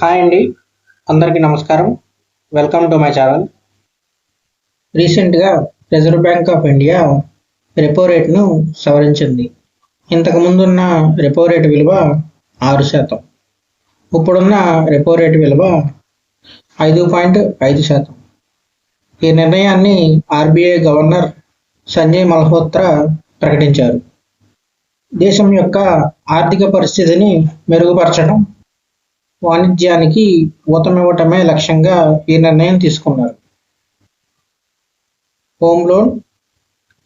Hi అండి. అందరికీ నమస్కారం. వెల్కమ్ టు మై ఛానల్ రీసెంట్గా reserve bank of India repo రేట్ను సవరించింది. ఇంతకుముందున్న రెపో రేట్ విలువ ఆరు శాతం. ఇప్పుడున్న రెపో రేట్ విలువ ఐదు పాయింట్ ఐదు శాతం. ఈ నిర్ణయాన్ని ఆర్బీఐ గవర్నర్ సంజయ్ మల్హోత్రా ప్రకటించారు. దేశం యొక్క ఆర్థిక పరిస్థితిని మెరుగుపరచడం వాణిజ్యానికి ఊతమివ్వటమే లక్ష్యంగా ఈ నిర్ణయం తీసుకున్నారు. హోమ్ లోన్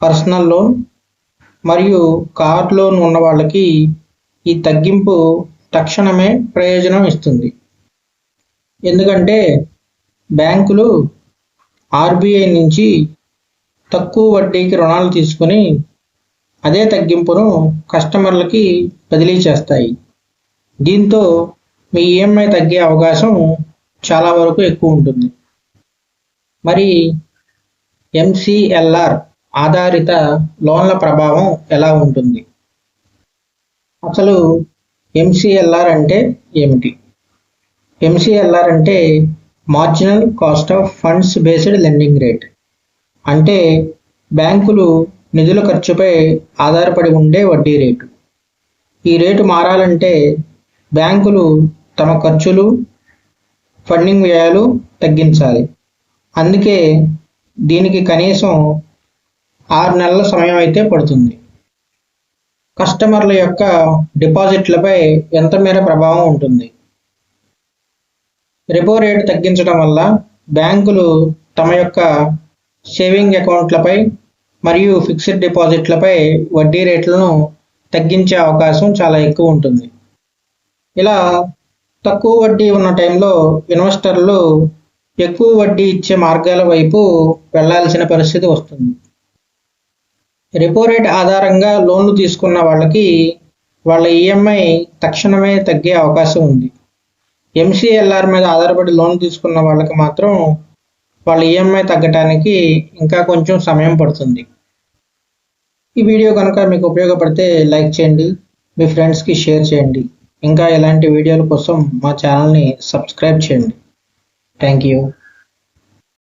పర్సనల్ లోన్ మరియు కార్ లోన్ ఉన్న వాళ్ళకి ఈ తగ్గింపు తక్షణమే ప్రయోజనం ఇస్తుంది. ఎందుకంటే బ్యాంకులు ఆర్బీఐ నుంచి తక్కువ వడ్డీకి రుణాలు తీసుకుని అదే తగ్గింపును కస్టమర్లకి బదిలీ చేస్తాయి. దీంతో మీ ఈఎంఐ తగ్గే అవకాశం చాలా వరకు ఎక్కువ ఉంటుంది. మరి ఎంసీఎల్ఆర్ ఆధారిత లోన్ల ప్రభావం ఎలా ఉంటుంది? అసలు ఎంసీఎల్ఆర్ అంటే ఏమిటి? ఎంసీఎల్ఆర్ అంటే marginal cost of funds based lending rate అంటే బ్యాంకులు నిధుల ఖర్చుపై ఆధారపడి ఉండే వడ్డీ రేటు. ఈ రేటు మారాలంటే బ్యాంకులు తమ ఖర్చులు ఫండింగ్ వ్యయాలు తగ్గించాలి. అందుకే దీనికి కనీసం ఆరు నెలల సమయం అయితే పడుతుంది. కస్టమర్ల యొక్క డిపాజిట్లపై ఎంత మేర ప్రభావం ఉంటుంది? రెపో రేటు తగ్గించడం వల్ల బ్యాంకులు తమ యొక్క సేవింగ్ అకౌంట్లపై మరియు ఫిక్స్డ్ డిపాజిట్లపై వడ్డీ రేట్లను తగ్గించే అవకాశం చాలా ఎక్కువ ఉంటుంది. ఇలా తక్కువ వడ్డీ ఉన్న టైంలో ఇన్వెస్టర్లు ఎక్కువ వడ్డీ ఇచ్చే మార్గాల వైపు వెళ్ళాల్సిన పరిస్థితి వస్తుంది. రెపో రేట్ ఆధారంగా లోన్లు తీసుకున్న వాళ్ళకి వాళ్ళ ఈఎంఐ తక్షణమే తగ్గే అవకాశం ఉంది. ఎంసీఎల్ఆర్ మీద ఆధారపడి లోన్ తీసుకున్న వాళ్ళకి మాత్రం వాళ్ళ ఈఎంఐ తగ్గటానికి ఇంకా కొంచెం సమయం పడుతుంది. ఈ వీడియో కనుక మీకు ఉపయోగపడితే లైక్ చేయండి మీ ఫ్రెండ్స్కి షేర్ చేయండి. ఇంకా ఇలాంటి వీడియోల కోసం మా ఛానల్ని సబ్స్క్రైబ్ చేయండి. Thank you.